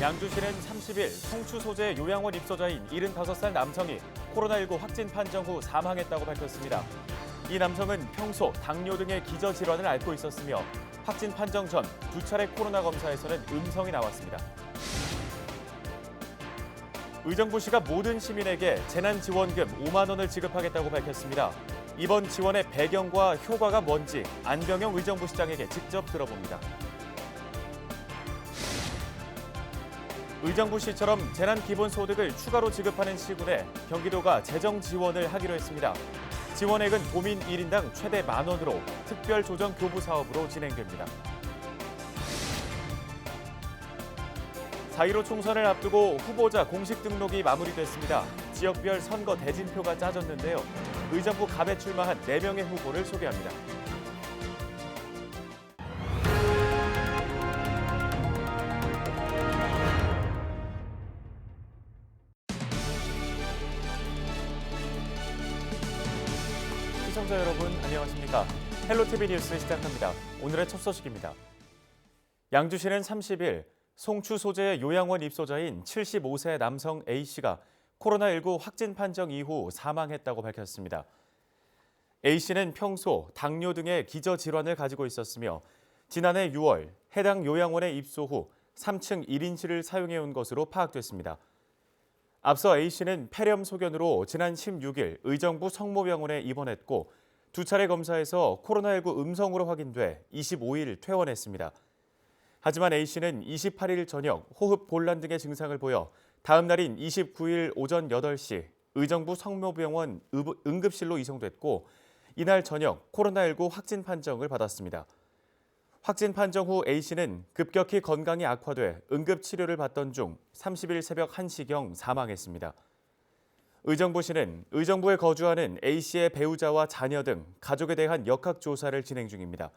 양주시는 30일 송추 소재 요양원 입소자인 75살 남성이 코로나19 확진 판정 후 사망했다고 밝혔습니다. 이 남성은 평소 당뇨 등의 기저 질환을 앓고 있었으며 확진 판정 전 두 차례 코로나 검사에서는 음성이 나왔습니다. 의정부시가 모든 시민에게 재난지원금 5만 원을 지급하겠다고 밝혔습니다. 이번 지원의 배경과 효과가 뭔지 안병영 의정부시장에게 직접 들어봅니다. 의정부 시처럼 재난 기본 소득을 추가로 지급하는 시군에 경기도가 재정 지원을 하기로 했습니다. 지원액은 도민 1인당 최대 만 원으로 특별 조정 교부 사업으로 진행됩니다. 4.15 총선을 앞두고 후보자 공식 등록이 마무리됐습니다. 지역별 선거 대진표가 짜졌는데요. 의정부 갑에 출마한 4명의 후보를 소개합니다. 시청자 여러분 안녕하십니까? 헬로티비 뉴스 시작합니다. 오늘의 첫 소식입니다. 양주시는 30일 송추 소재 요양원 입소자인 75세 남성 A씨가 코로나19 확진 판정 이후 사망했다고 밝혔습니다. A씨는 평소 당뇨 등의 기저 질환을 가지고 있었으며 지난해 6월 해당 요양원에 입소 후 3층 1인실을 사용해 온 것으로 파악됐습니다. 앞서 A씨는 폐렴 소견으로 지난 16일 의정부 성모병원에 입원했고 두 차례 검사에서 코로나19 음성으로 확인돼 25일 퇴원했습니다. 하지만 A씨는 28일 저녁 호흡 곤란 등의 증상을 보여 다음 날인 29일 오전 8시 의정부 성모병원 응급실로 이송됐고 이날 저녁 코로나19 확진 판정을 받았습니다. 확진 판정 후 A씨는 급격히 건강이 악화돼 응급 치료를 받던 중 30일 새벽 1시경 사망했습니다. 의정부시는 의정부에 거주하는 A씨의 배우자와 자녀 등 가족에 대한 역학 조사를 진행 중입니다.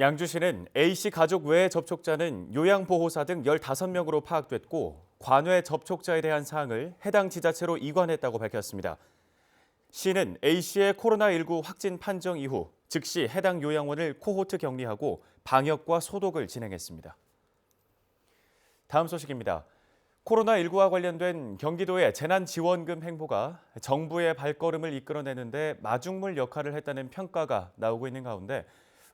양주시는 A씨 가족 외의 접촉자는 요양보호사 등 15명으로 파악됐고 관외 접촉자에 대한 사항을 해당 지자체로 이관했다고 밝혔습니다. 시는 A씨의 코로나19 확진 판정 이후 즉시 해당 요양원을 코호트 격리하고 방역과 소독을 진행했습니다. 다음 소식입니다. 코로나19와 관련된 경기도의 재난지원금 행보가 정부의 발걸음을 이끌어내는데 마중물 역할을 했다는 평가가 나오고 있는 가운데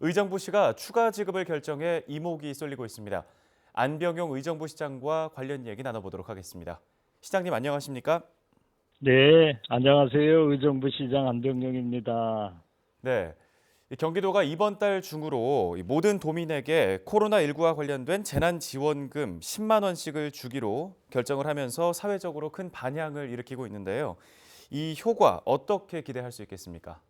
의정부시가 추가 지급을 결정해 이목이 쏠리고 있습니다. 안병용 의정부 시장과 관련 얘기 나눠보도록 하겠습니다. 시장님 안녕하십니까? 네, 안녕하세요. 의정부 시장 안병용입니다. 네. 이 경기도가 이번 달 중으로 이 모든 도민에게 코로나19와 관련된 재난지원금 10만 원씩을 주기로 결정을 하면서 사회적으로 큰 반향을 일으키고 있는데요. 이 효과 어떻게 기대할 수 있겠습니까?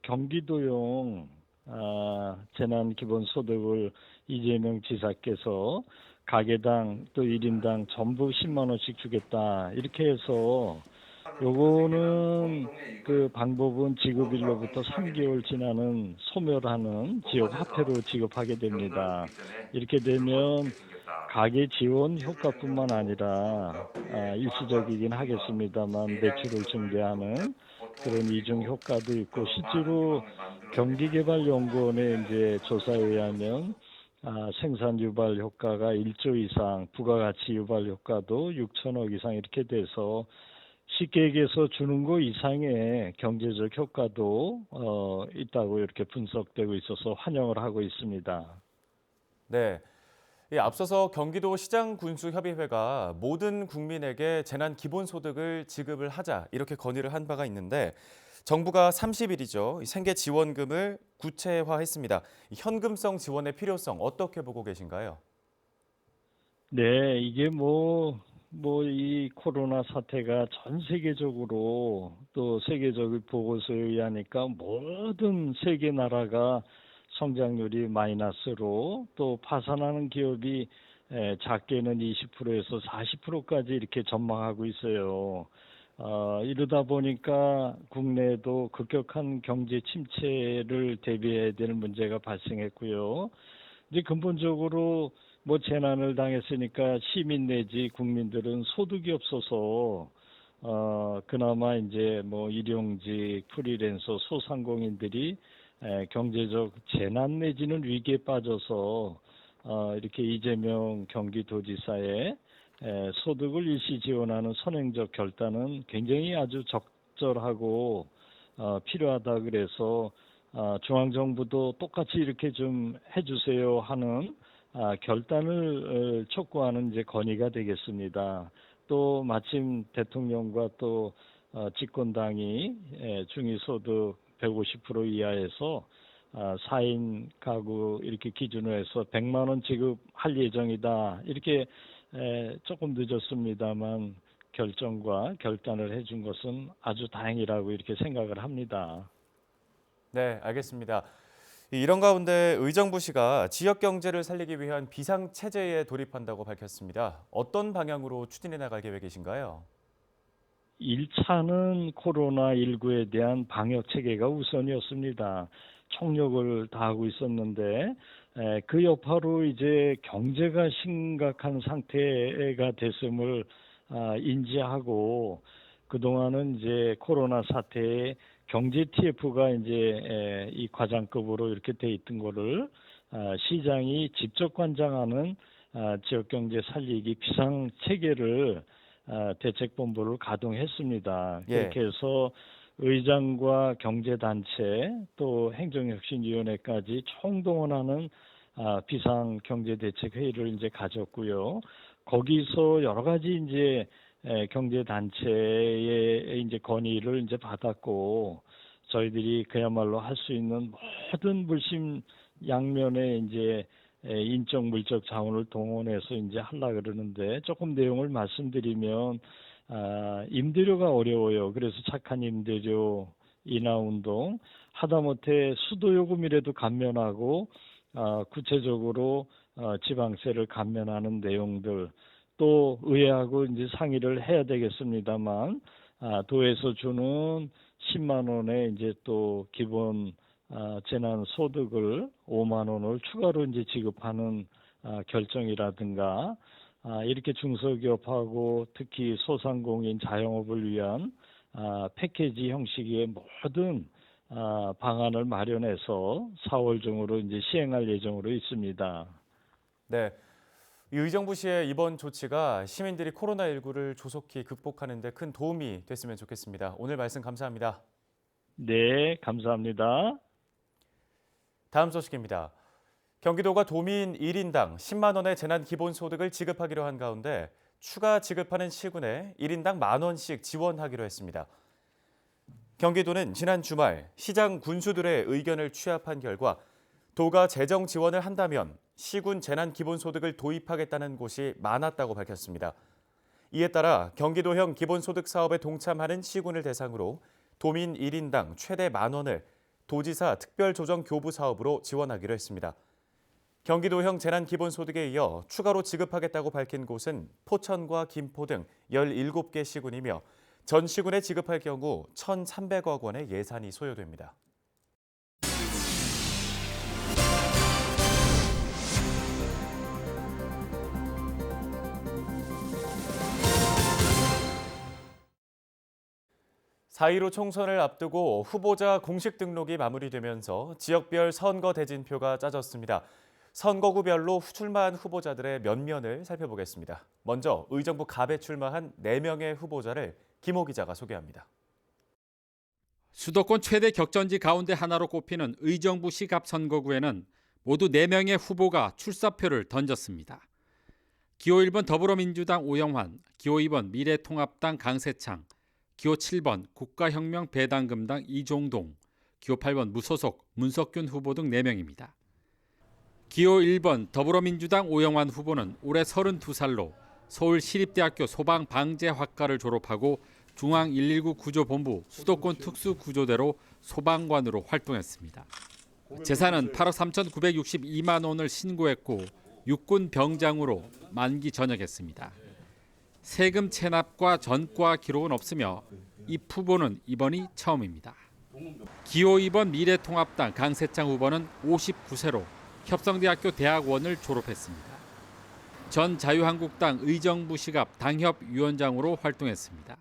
경기도용 아, 재난기본소득을 이재명 지사께서 가게당 또 1인당 전부 10만 원씩 주겠다 이렇게 해서 요거는 그 방법은 지급일로부터 3개월 지나는 소멸하는 지역 화폐로 지급하게 됩니다. 이렇게 되면 가계 지원 효과뿐만 아니라 아, 일시적이긴 하겠습니다만 매출을 증대하는 그런 이중 효과도 있고 실제로 경기개발연구원의 이제 조사에 의하면 아, 생산 유발 효과가 1조 이상, 부가가치 유발 효과도 6천억 이상 이렇게 돼서 쉽게 얘기해서 주는 거 이상의 경제적 효과도 어, 있다고 이렇게 분석되고 있어서 환영을 하고 있습니다. 네. 이 앞서서 경기도 시장 군수 협의회가 모든 국민에게 재난 기본 소득을 지급을 하자 이렇게 건의를 한 바가 있는데 정부가 30일이죠. 생계 지원금을 구체화했습니다. 이 현금성 지원의 필요성 어떻게 보고 계신가요? 네, 이게 뭐, 뭐, 이 코로나 사태가 전 세계적으로 또 세계적 보고서에 의하니까 모든 세계 나라가 성장률이 마이너스로 또 파산하는 기업이 에, 작게는 20%에서 40%까지 이렇게 전망하고 있어요. 어, 이러다 보니까 국내도 급격한 경제 침체를 대비해야 되는 문제가 발생했고요. 이제 근본적으로 뭐 재난을 당했으니까 시민 내지 국민들은 소득이 없어서 어 그나마 이제 뭐 일용직, 프리랜서, 소상공인들이 에, 경제적 재난 내지는 위기에 빠져서 어, 이렇게 이재명 경기도지사의 에, 소득을 일시 지원하는 선행적 결단은 굉장히 아주 적절하고 어, 필요하다 그래서 어, 중앙정부도 똑같이 이렇게 좀 해주세요 하는 아, 결단을 어, 촉구하는 이제 건의가 되겠습니다. 또 마침 대통령과 또 어, 집권당이 에, 중위소득 150% 이하에서 아, 4인 가구 이렇게 기준으로 해서 100만 원 지급할 예정이다. 이렇게 에, 조금 늦었습니다만 결정과 결단을 해준 것은 아주 다행이라고 이렇게 생각을 합니다. 네, 알겠습니다. 이런 가운데 의정부시가 지역 경제를 살리기 위한 비상 체제에 돌입한다고 밝혔습니다. 어떤 방향으로 추진해 나갈 계획이신가요? 1차는 코로나19에 대한 방역 체계가 우선이었습니다. 총력을 다하고 있었는데 에, 그 여파로 이제 경제가 심각한 상태가 됐음을 아, 인지하고 그동안은 이제 코로나 사태에 경제 TF가 이제 에, 이 과장급으로 이렇게 돼 있던 거를 아, 시장이 직접 관장하는 아, 지역 경제 살리기 비상 체계를 아, 대책본부를 가동했습니다. 예. 그렇게 해서 의장과 경제단체 또 행정혁신위원회까지 총동원하는 아, 비상 경제대책 회의를 이제 가졌고요. 거기서 여러 가지 이제 에, 경제 단체의 이제 건의를 이제 받았고 저희들이 그야말로 할 수 있는 모든 물심 양면의 이제 에, 인적 물적 자원을 동원해서 이제 하려 그러는데 조금 내용을 말씀드리면 아, 임대료가 어려워요. 그래서 착한 임대료 인하 운동 하다못해 수도 요금이라도 감면하고 아, 구체적으로 어, 지방세를 감면하는 내용들 또 의회하고 이제 상의를 해야 되겠습니다만 아, 도에서 주는 10만 원의 이제 또 기본 아, 재난 소득을 5만 원을 추가로 이제 지급하는 아, 결정이라든가 아, 이렇게 중소기업하고 특히 소상공인 자영업을 위한 아, 패키지 형식의 모든 아, 방안을 마련해서 4월 중으로 이제 시행할 예정으로 있습니다. 네. 이 의정부 시의 이번 조치가 시민들이 코로나19를 조속히 극복하는 데 큰 도움이 됐으면 좋겠습니다. 오늘 말씀 감사합니다. 네, 감사합니다. 다음 소식입니다. 경기도가 도민 1인당 10만 원의 재난 기본 소득을 지급하기로 한 가운데 추가 지급하는 시군에 1인당 만 원씩 지원하기로 했습니다. 경기도는 지난 주말 시장 군수들의 의견을 취합한 결과 도가 재정 지원을 한다면 시군 재난 기본소득을 도입하겠다는 곳이 많았다고 밝혔습니다. 이에 따라 경기도형 기본소득 사업에 동참하는 시군을 대상으로 도민 1인당 최대 만 원을 도지사 특별조정교부 사업으로 지원하기로 했습니다. 경기도형 재난기본소득에 이어 추가로 지급하겠다고 밝힌 곳은 포천과 김포 등 17개 시군이며 전 시군에 지급할 경우 1,300억 원의 예산이 소요됩니다. (4.15) 총선을 앞두고 후보자 공식 등록이 마무리되면서 지역별 선거 대진표가 짜졌습니다. 선거구별로 출마한 후보자들의 면면을 살펴보겠습니다. 먼저 의정부 갑에 출마한 4명의 후보자를 김호 기자가 소개합니다. 수도권 최대 격전지 가운데 하나로 꼽히는 의정부시 갑 선거구에는 모두 4명의 후보가 출사표를 던졌습니다. 기호 1번 더불어민주당 오영환, 기호 2번 미래통합당 강세창, 기호 7번 국가혁명 배당금당 이종동, 기호 8번 무소속 문석균 후보 등 4명입니다. 기호 1번 더불어민주당 오영환 후보는 올해 32살로 서울시립대학교 소방방재학과를 졸업하고 중앙 119 구조본부 수도권 특수구조대로 소방관으로 활동했습니다. 재산은 8억 3,962만 원을 신고했고 육군 병장으로 만기 전역했습니다. 세금 체납과 전과 기록은 없으며 이 후보는 이번이 처음입니다. 기호 2번 미래통합당 강세창 후보는 59세로 협성대학교 대학원을 졸업했습니다. 전 자유한국당 의정부 시갑 당협위원장으로 활동했습니다.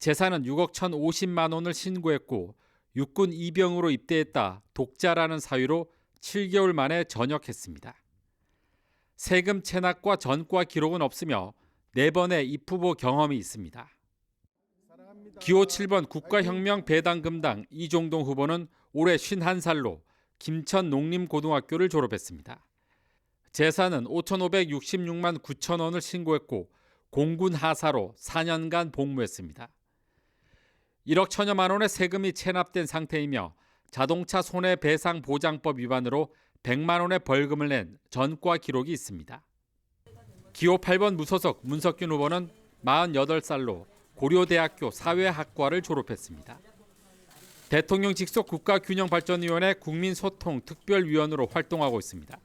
재산은 6억 1,050만 원을 신고했고 육군 이병으로 입대했다 독자라는 사유로 7개월 만에 전역했습니다. 세금 체납과 전과 기록은 없으며 네 번의 입후보 경험이 있습니다. 기호 7번 국가혁명 배당금당 이종동 후보는 올해 51살로 김천 농림고등학교를 졸업했습니다. 재산은 5,566만 9천 원을 신고했고 공군 하사로 4년간 복무했습니다. 1억 천여만 원의 세금이 체납된 상태이며 자동차 손해배상 보장법 위반으로 100만 원의 벌금을 낸 전과 기록이 있습니다. 기호 8번 무소속 문석균 후보는 48살로 고려대학교 사회학과를 졸업했습니다. 대통령 직속 국가균형발전위원회 국민소통 특별위원으로 활동하고 있습니다.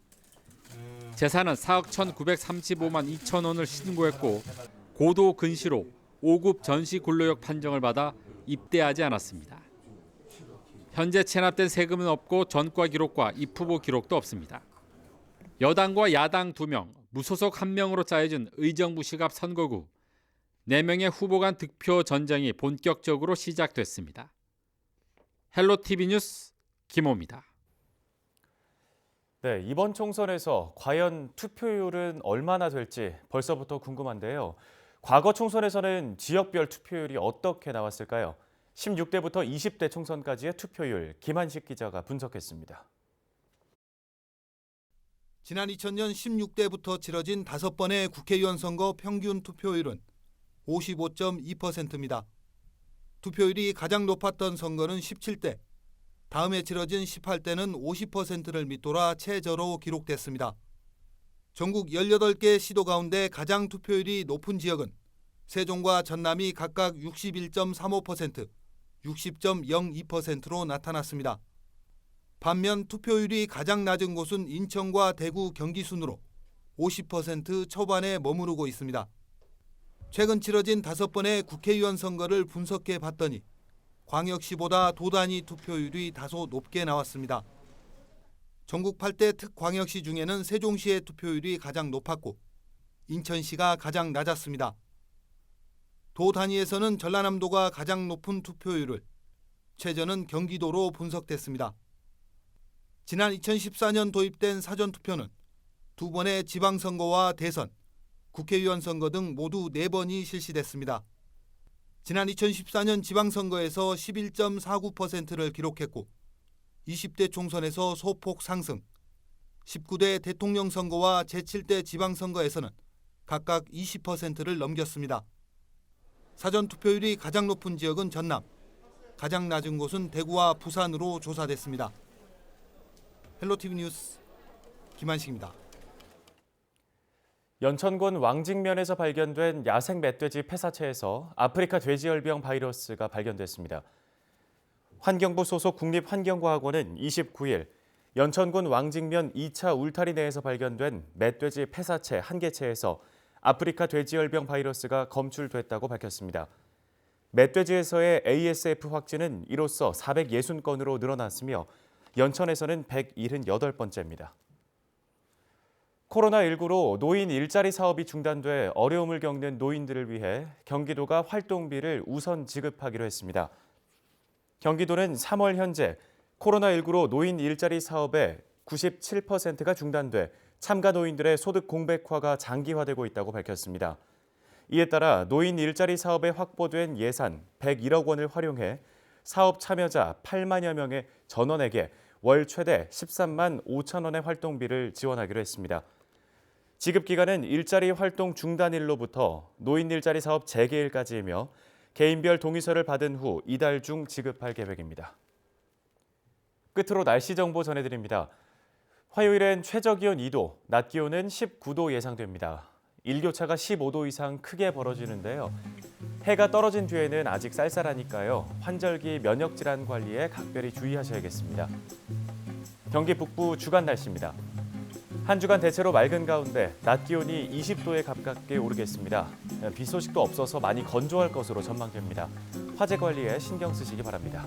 재산은 4억 1,935만 2천 원을 신고했고 고도 근시로 5급 전시 근로역 판정을 받아 입대하지 않았습니다. 현재 체납된 세금은 없고 전과 기록과 입후보 기록도 없습니다. 여당과 야당 2명, 무소속 1명으로 짜여진 의정부 시갑 선거구 4명의 후보 간 득표 전쟁이 본격적으로 시작됐습니다. 헬로티비 뉴스 김호입니다. 네, 이번 총선에서 과연 투표율은 얼마나 될지 벌써부터 궁금한데요. 과거 총선에서는 지역별 투표율이 어떻게 나왔을까요? 16대부터 20대 총선까지의 투표율 김한식 기자가 분석했습니다. 지난 2000년 16대부터 치러진 다섯 번의 국회의원 선거 평균 투표율은 55.2%입니다. 투표율이 가장 높았던 선거는 17대, 다음에 치러진 18대는 50%를 밑돌아 최저로 기록됐습니다. 전국 18개 시도 가운데 가장 투표율이 높은 지역은 세종과 전남이 각각 61.35%, 60.02%로 나타났습니다. 반면 투표율이 가장 낮은 곳은 인천과 대구, 경기 순으로 50% 초반에 머무르고 있습니다. 최근 치러진 다섯 번의 국회의원 선거를 분석해 봤더니 광역시보다 도단위 투표율이 다소 높게 나왔습니다. 전국 8대 특광역시 중에는 세종시의 투표율이 가장 높았고 인천시가 가장 낮았습니다. 도 단위에서는 전라남도가 가장 높은 투표율을 최저는 경기도로 분석됐습니다. 지난 2014년 도입된 사전투표는 두 번의 지방선거와 대선, 국회의원 선거 등 모두 네 번이 실시됐습니다. 지난 2014년 지방선거에서 11.49%를 기록했고 20대 총선에서 소폭 상승, 19대 대통령 선거와 제7대 지방선거에서는 각각 20%를 넘겼습니다. 사전 투표율이 가장 높은 지역은 전남, 가장 낮은 곳은 대구와 부산으로 조사됐습니다. 헬로티비 뉴스 김한식입니다. 연천군 왕직면에서 발견된 야생 멧돼지 폐사체에서 아프리카 돼지열병 바이러스가 발견됐습니다. 환경부 소속 국립환경과학원은 29일 연천군 왕직면 2차 울타리 내에서 발견된 멧돼지 폐사체 한 개체에서 아프리카 돼지열병 바이러스가 검출됐다고 밝혔습니다. 멧돼지에서의 ASF 확진은 이로써 460건으로 늘어났으며 연천에서는 178번째입니다. 코로나19로 노인 일자리 사업이 중단돼 어려움을 겪는 노인들을 위해 경기도가 활동비를 우선 지급하기로 했습니다. 경기도는 3월 현재 코로나19로 노인 일자리 사업의 97%가 중단돼 참가 노인들의 소득 공백화가 장기화되고 있다고 밝혔습니다. 이에 따라 노인 일자리 사업에 확보된 예산 101억 원을 활용해 사업 참여자 8만여 명의 전원에게 월 최대 13만 5천 원의 활동비를 지원하기로 했습니다. 지급 기간은 일자리 활동 중단일로부터 노인 일자리 사업 재개일까지이며 개인별 동의서를 받은 후 이달 중 지급할 계획입니다. 끝으로 날씨 정보 전해드립니다. 화요일엔 최저 기온 2도, 낮 기온은 19도 예상됩니다. 일교차가 15도 이상 크게 벌어지는데요. 해가 떨어진 뒤에는 아직 쌀쌀하니까요. 환절기 면역 질환 관리에 각별히 주의하셔야겠습니다. 경기 북부 주간 날씨입니다. 한 주간 대체로 맑은 가운데 낮 기온이 20도에 가깝게 오르겠습니다. 비 소식도 없어서 많이 건조할 것으로 전망됩니다. 화재 관리에 신경 쓰시기 바랍니다.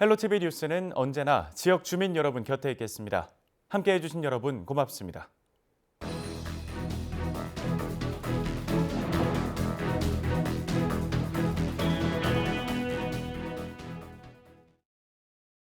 헬로티비 뉴스는 언제나 지역 주민 여러분 곁에 있겠습니다. 함께해 주신 여러분 고맙습니다.